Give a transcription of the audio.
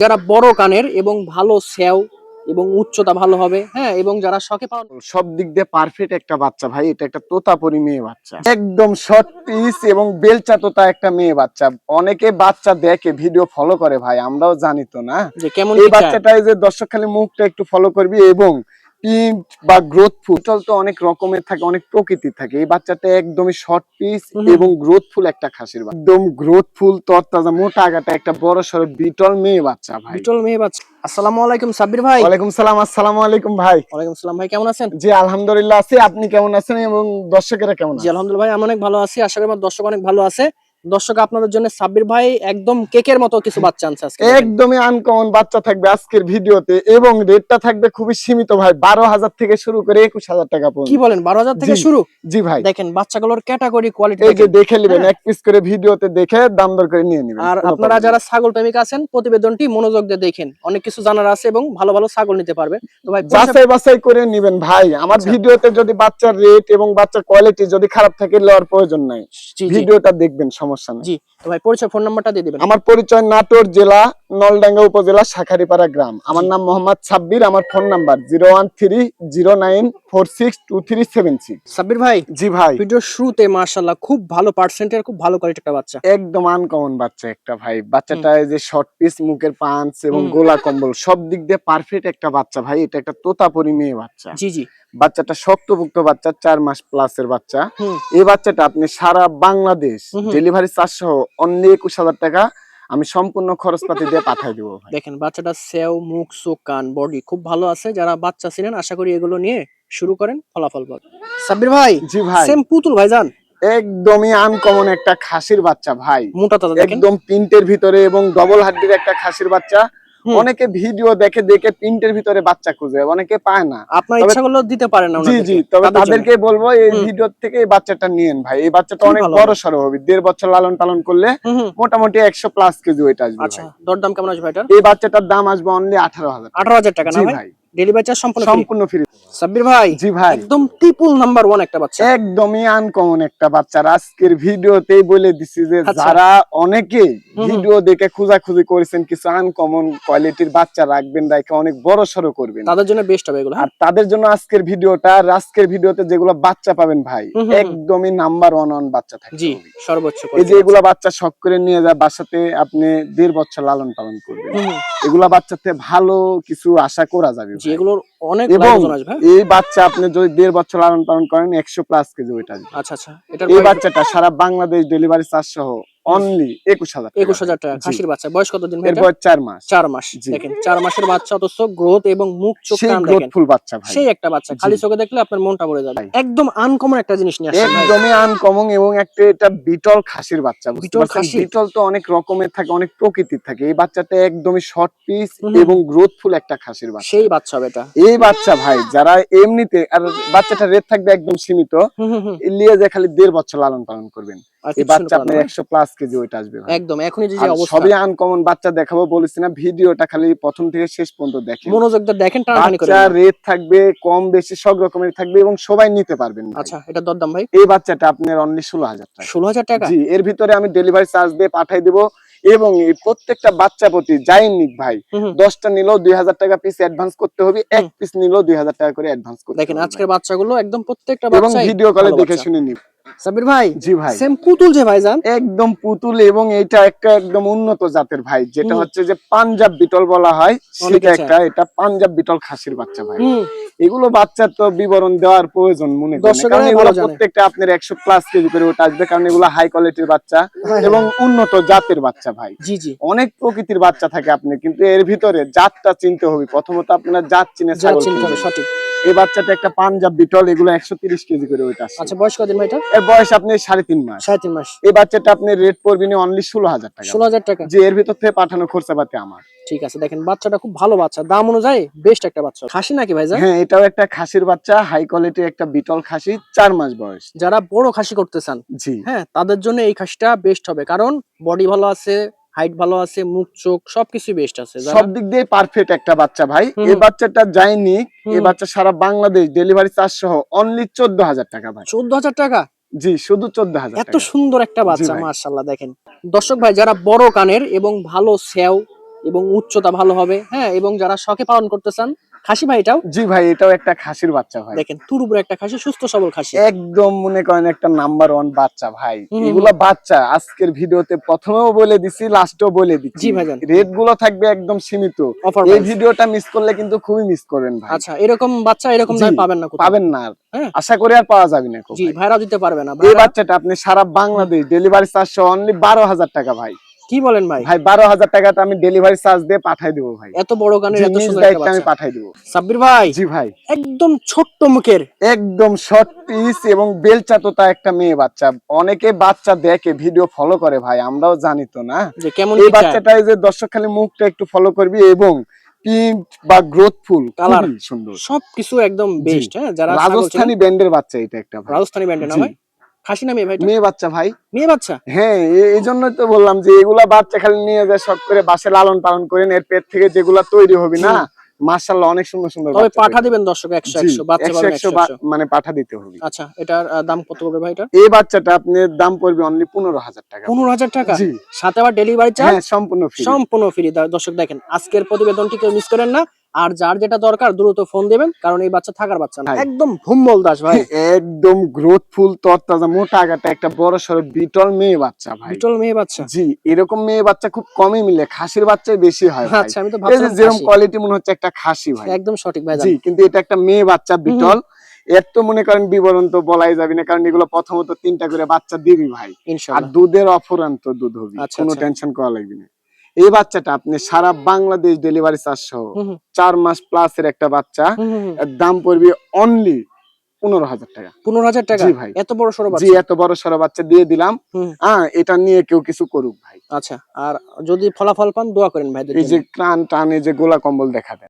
যারা বড় কানের এবং ভালো স্যাও এবং উচ্চতা ভালো হবে হ্যাঁ এবং যারা শখে পালন সব দিক দিয়ে পারফেক্ট একটা বাচ্চা ভাই এটা একটা তোতাপরি মেয়ে বাচ্চা। একদম শর্ট পিস এবং বেলচা তোতা একটা মেয়ে বাচ্চা। অনেকে বাচ্চা দেখে ভিডিও ফলো করে ভাই আমরাও জানি তো না। যে কেমন এই বাচ্চাটাই বাচ্চাটা যে দর্শক খালি মুখটা একটু ফলো করবি এবং প্রিন্ট বা গ্রোথফুল তো অনেক রকমের থাকে অনেক প্রকৃতির থাকে। এই বাচ্চাটা একদমই শর্ট পিস। এবং গ্রোথফুল একটা খাসির একদম গ্রোথফুল তরতাজা মোটা আগাটা একটা বড় সড়ো বিটল মেয়ে বাচ্চা ভাই। বিটল মেয়ে বাচ্চা। আসসালামু আলাইকুম সাব্বির ভাই। ওয়ালাইকুম সালাম আসসালামু আলাইকুম ভাই। ওয়ালাইকুম সালাম ভাই কেমন আছেন? জি আলহামদুলিল্লাহ আছি। আপনি কেমন আছেন এবং দর্শকেরা কেমন জি আছে আলহামদুলিল্লাহ ভাই আমি অনেক ভালো আছি। আশা করি আমার দর্শক অনেক ভালো আছে। দর্শক আপনাদের জন্য সাব্বির ভাই একদম কেকের মতো কিছু বাচ্চা আনছে আজকে। একদমই আনকমন বাচ্চা থাকবে আজকের ভিডিওতে এবং রেটটা থাকবে খুবই সীমিত ভাই বারো হাজার থেকে শুরু করে একুশ হাজার টাকা কি বলেন বারো হাজার থেকে শুরু? জি ভাই। দেখেন বাচ্চাগুলোর ক্যাটাগরি কোয়ালিটি এই যে দেখে নেবেন হ্যাঁ। এক পিস করে ভিডিওতে দেখে দাম দর করে নিয়ে নেবেন আর আপনারা যারা ছাগল প্রেমিক আছেন প্রতিবেদনটি মনোযোগ দিয়ে দেখেন। অনেক কিছু জানার আছে এবং ভালো ভালো ছাগল নিতে পারবেন তো ভাই। যাচাই বাছাই করে নেবেন ভাই। আমার আচ্ছা। ভিডিওতে যদি বাচ্চার রেট এবং বাচ্চার কোয়ালিটি যদি খারাপ থাকে লওয়ার প্রয়োজন নাই। ভিডিওটা দেখবেন সমস্যা নেই। জি তো ভাই পরিচয় ফোন নাম্বারটা দিয়ে দিবেন। আমার পরিচয় নাটোর জেলা নলডাঙ্গা উপজেলা শাখারিপাড়া গ্রাম। আমার নাম মোহাম্মদ সাব্বির আমার phone number zero one three zero nine four six two three seven six. Sabbir ভাই জি ভাই। ভিডিওর শুরুতে মাশাআল্লাহ খুব ভালো পার্সেন্টের খুব ভালো কোয়ালিটি একটা বাচ্চা। একদম আনকমন বাচ্চা একটা ভাই। বাচ্চাটা যে শর্ট পিস মুখের পাঞ্চ এবং গোলা কম্বল সব দিক দিয়ে পারফেক্ট একটা বাচ্চা ভাই। এটা একটা তোতাপরি মেয়ে বাচ্চা। জি জি। বাচ্চাটা শক্তপুক্ত বাচ্চা চার মাস প্লাসের বাচ্চা। এই বাচ্চাটা আপনি সারা বাংলাদেশ। ডেলিভারি চার্জ সহ অন্য একুশ হাজার টাকা আমি সম্পূর্ণ খরচপাতি দিয়ে পাঠাই দিব দেখেন বাচ্চাটা সেও মুখ চোখ কান বডি খুব ভালো আছে। যারা বাচ্চা ছিলেন আশা করি এগুলো নিয়ে শুরু করেন ফলাফল পাবেন সাব্বির ভাই জি ভাই। সেম পুতুল ভাই জান। একদমই আনকমন একটা খাসির বাচ্চা ভাই। মোটা একদম প্রিন্টের ভিতরে এবং ডবল হাড্ডির একটা খাসির বাচ্চা। অনেকে ভিডিও দেখে দেখে প্রিন্টের ভিতরে বাচ্চা খুঁজে অনেকে পায় না। আপনার ইচ্ছাগুলো দিতে পারে না জি জি তবে তাদেরকে বলব এই ভিডিও থেকে এই বাচ্চাটা নিয়েন ভাই। এই বাচ্চাটা অনেক বড় সরো সড়ো হবে। দেড় বছর লালন পালন করলে। মোটামুটি একশো প্লাস কেজি ওইটা আসবে আচ্ছা। দরদাম কেমন আসবে এই বাচ্চাটার দাম আসবে অনলি আঠারো হাজার আঠারো হাজার টাকা না ভাই। ডেলিভারি চার্জ সম্পূর্ণ সম্পূর্ণ ফ্রি সাব্বির ভাই জি ভাই। একদম নাম্বার ওয়ান একটা বাচ্চা। একদমই আনকমন একটা বাচ্চা। আজকের ভিডিওতেই বলে দিছি যে আচ্ছা। যারা অনেকেই হুম। ভিডিও দেখে খোঁজাখুঁজি করেছেন কিছু আনকমন কোয়ালিটির বাচ্চা রাখবেন রাখে অনেক বড় সড়ো করবেন। তাদের জন্য বেস্ট হবে এগুলো আর তাদের জন্য আজকের ভিডিওটা আজকের ভিডিওতে যেগুলো বাচ্চা পাবেন ভাই। একদমই নাম্বার ওয়ান ওয়ান বাচ্চা থাকবে জি সর্বোচ্চ এই যে এগুলা বাচ্চা শখ করে নিয়ে যায় বাসাতে আপনি দেড় বছর লালন পালন করবেন। এগুলা বাচ্চাতে ভালো কিছু আশা করা যাবে জি এগুলোর অনেক এবং হ্যাঁ? এই বাচ্চা আপনি যদি দেড় বছর লালন পালন করেন একশো প্লাস কেজি ওইটা আচ্ছা আচ্ছা এই বাচ্চাটা সারা বাংলাদেশ ডেলিভারি চার্জ সহ অনলি একুশ হাজার একুশ হাজার টাকা খাসির বাচ্চা। বয়স কত দিন এর বয়স চার মাস। চার মাস দেখেন চার মাসের বাচ্চা অথচ গ্রোথ এবং মুখ চোখ কান দেখেন। গ্রোথফুল বাচ্চা ভাই। সেই একটা বাচ্চা খালি চোখে দেখলে আপনার মনটা ভরে যাবে। একদম আনকমন একটা জিনিস নিয়ে আসছে একদমই আনকমন এবং একটা এটা বিটল খাসির বাচ্চা বিটল খাসি? বিটল তো অনেক রকমের থাকে অনেক প্রকৃতির থাকে। এই বাচ্চাটা একদমই শর্ট পিস। এবং গ্রোথফুল একটা খাসির বাচ্চা। সেই বাচ্চা হবে এটা। এই বাচ্চা ভাই যারা এমনিতে আর বাচ্চাটা রেট থাকবে একদম সীমিত। লিয়ে যে খালি দেড় বছর লালন পালন করবেন। এই বাচ্চা আপনার নয়। একশো প্লাস কেজি ওইটা আসবে একদম এখনই যে যে অবস্থা। সবই আনকমন বাচ্চা দেখাবো বলেছি না ভিডিওটা খালি প্রথম থেকে শেষ পর্যন্ত দেখেন। মনোযোগ দিয়ে দেখেন টানাটানি করে বাচ্চা রেট থাকবে কম বেশি সব রকমের থাকবে এবং সবাই নিতে পারবেন আচ্ছা এটা দরদাম ভাই? এই বাচ্চাটা আপনার অনলি ষোলো হাজার টাকা। ষোলো হাজার টাকা? জি এর ভিতরে আমি ডেলিভারি চার্জ দিয়ে পাঠাই দিব এবং এই প্রত্যেকটা বাচ্চা প্রতি যাই নিক ভাই। দশটা নিলেও দুই হাজার টাকা পিস অ্যাডভান্স করতে হবে এক পিস নিলেও দুই হাজার টাকা করে অ্যাডভান্স করতে দেখেন আজকের বাচ্চাগুলো একদম প্রত্যেকটা এবং ভিডিও কলে দেখে শুনে নিব সাবির ভাই? জি ভাই। সেম পুতুল যে ভাইজান? একদম পুতুল এবং এটা একটা একদম উন্নত জাতের ভাই যেটা হচ্ছে যে পাঞ্জাব বিটল বলা হয়। সেটা একটা এটা পাঞ্জাব বিটল খাসির বাচ্চা ভাই। এগুলো বাচ্চার তো বিবরণ দেওয়ার প্রয়োজন মনে করি কারণ এগুলো প্রত্যেকটা আপনার একশো প্লাস কেজি করে ওটা আসবে কারণ এগুলো হাই কোয়ালিটির বাচ্চা হ্যাঁ, এবং উন্নত জাতের বাচ্চা ভাই। জি জি। অনেক প্রকৃতির বাচ্চা থাকে আপনি কিন্তু এর ভিতরে জাতটা চিনতে হবে। প্রথমত আপনার জাত চিনে ছাগল চিন্তা হবে সঠিক। এই বাচ্চাটা একটা পাঞ্জাব বিটল এগুলো একশো তিরিশ কেজি করে ওইটা আচ্ছা বয়স কদিন ভাই এর বয়স আপনি সাড়ে তিন মাস। সাড়ে তিন মাস। এই বাচ্চাটা আপনি রেট পড়বেন অনলি ষোলো হাজার টাকা। ষোলো হাজার টাকা। যে এর ভিতর থেকে পাঠানো খরচা পাতে আমার। ঠিক আছে দেখেন বাচ্চাটা খুব ভালো বাচ্চা। দাম অনুযায়ী বেস্ট একটা বাচ্চা। খাসি নাকি ভাইজান হ্যাঁ এটাও একটা খাসির বাচ্চা হাই কোয়ালিটি একটা বিটল খাসি চার মাস বয়স। যারা বড় খাসি করতে চান জি। হ্যাঁ তাদের জন্য এই খাসিটা বেস্ট হবে। কারণ বডি ভালো আছে হাইট ভালো আছে মুখ চোখ সবকিছু বেস্ট আছে। সব দিক দিয়ে পারফেক্ট একটা বাচ্চা ভাই। এই বাচ্চাটা যায়নি এই বাচ্চা সারা বাংলাদেশ ডেলিভারি চার্জ সহ অনলি চোদ্দ হাজার টাকা ভাই। চোদ্দ হাজার টাকা? জি শুধু চোদ্দ হাজার এত সুন্দর একটা বাচ্চা। মার্শাল্লাহ দেখেন। দর্শক ভাই যারা বড় কানের এবং ভালো সেও এবং উচ্চতা ভালো হবে হ্যাঁ এবং যারা শখে পালন করতে চান খাসি ভাই এটাও? জি ভাই এটাও একটা খাসির বাচ্চা ভাই। দেখেন তুরুপুর একটা খাসি সুস্থ সবল খাসি। একদম মনে করেন একটা নাম্বার ওয়ান বাচ্চা ভাই। এগুলা বাচ্চা আজকের ভিডিওতে প্রথমেও বলে দিছি লাস্টেও বলে দিচ্ছি। জি ভাইজান। রেটগুলো থাকবে একদম সীমিত। এই ভিডিওটা মিস করলে কিন্তু খুবই মিস করবেন ভাই। আচ্ছা এরকম বাচ্চা এরকম দামে পাবেন না। পাবেন না হ্যাঁ। আশা করি আর পাওয়া যাবে না জি ভাইরা দিতে পারবে না এই বাচ্চাটা আপনি সারা বাংলাদেশ ডেলিভারি চার্জ অনলি বারো হাজার টাকা ভাই। কি বলেন ভাই? ভাই বারো হাজার টাকাতে আমি ডেলিভারি চার্জ দিয়ে পাঠাই দেবো ভাই। এত বড় গানের এত সুন্দর আমি পাঠাই দেবো। সাব্বির ভাই জি ভাই। একদম ছোট্ট মুখের। একদম শর্ট পিস এবং বেলচা তোতা একটা মেয়ে বাচ্চা। অনেকে বাচ্চা দেখে ভিডিও ফলো করে ভাই আমরাও জানি তো না। যে কেমন এই কি চায়? বাচ্চাটা এই যে দর্শক খালি মুখটা একটু ফলো করবি এবং প্রিন্ট বা গ্রোথফুল Colour। সুন্দর। সবকিছু একদম বেস্ট হ্যাঁ যারা রাজস্থানী ব্যান্ডের বাচ্চা এটা একটা রাজস্থানী ব্যান্ডের না জি। ভাই? খাসি না মেয়ে ভাই মেয়ে বাচ্চা ভাই। মেয়ে বাচ্চা? হ্যাঁ এই তো বললাম যে এগুলা বাচ্চা খালি নিয়ে যায় শখ করে বাসে লালন পালন করেন এর পেট থেকে যেগুলা তৈরি হবে না মাশাআল্লাহ অনেক সুন্দর সুন্দর তবে পাঠা দিবেন দর্শক একশো জি, একশো বাচ্চা পাবেন 100 বা- মানে পাঠা দিতে হবে। আচ্ছা এটার দাম কত পড়বে ভাই এটা এই বাচ্চাটা আপনার দাম পড়বে অনলি পনেরো হাজার টাকা। পনেরো হাজার টাকা? সাথে আবার ডেলিভারি চার্জ হ্যাঁ সম্পূর্ণ ফ্রি সম্পূর্ণ ফ্রি দর্শক দেখেন আজকের প্রতিবেদনটি কেউ মিস করেন না। আর যার যেটা দরকার দ্রুত ফোন দেবেন কারণ এই বাচ্চা থাকার বাচ্চা না। একদম ভুম্বল দাস ভাই। একদম গ্রোথফুল তরতাজা মোটা আগাটা একটা বড় সড়ো বিটল মেয়ে বাচ্চা ভাই। বিটল মেয়ে বাচ্চা। জি এরকম মেয়ে বাচ্চা খুব কমই মিলে খাসির বাচ্চাই বেশি হয় আচ্ছা আমি তো এই যে ভাবছিলাম যেরকম কোয়ালিটি মনে হচ্ছে একটা খাসি ভাই। একদম সঠিক ভাই জি কিন্তু এটা একটা মেয়ে বাচ্চা বিটল। এর তো মনে করেন বিবরণ তো বলাই যাবে না কারণ এগুলো প্রথমত তিনটা করে বাচ্চা দিবি ভাই। আর দুধের অফুরান্ত দুধ হবে আচ্ছা, কোনো আচ্ছা। টেনশন করা লাগবে না। এই বাচ্চাটা আপনি সারা বাংলাদেশ ডেলিভারি চার্জ সহ চার মাস প্লাস এর একটা বাচ্চা দাম পড়বে অনলি পনেরো হাজার টাকা। পনেরো হাজার টাকা? জি ভাই। এত বড় সড়ো জি এত বড় সড়ো বাচ্চা দিয়ে দিলাম। হ্যাঁ এটা নিয়ে কেউ কিছু করুক ভাই। আচ্ছা আর যদি ফলাফল পান দোয়া করেন ভাই এই যে ক্রান টান এই যে গোলা কম্বল দেখা দেয়।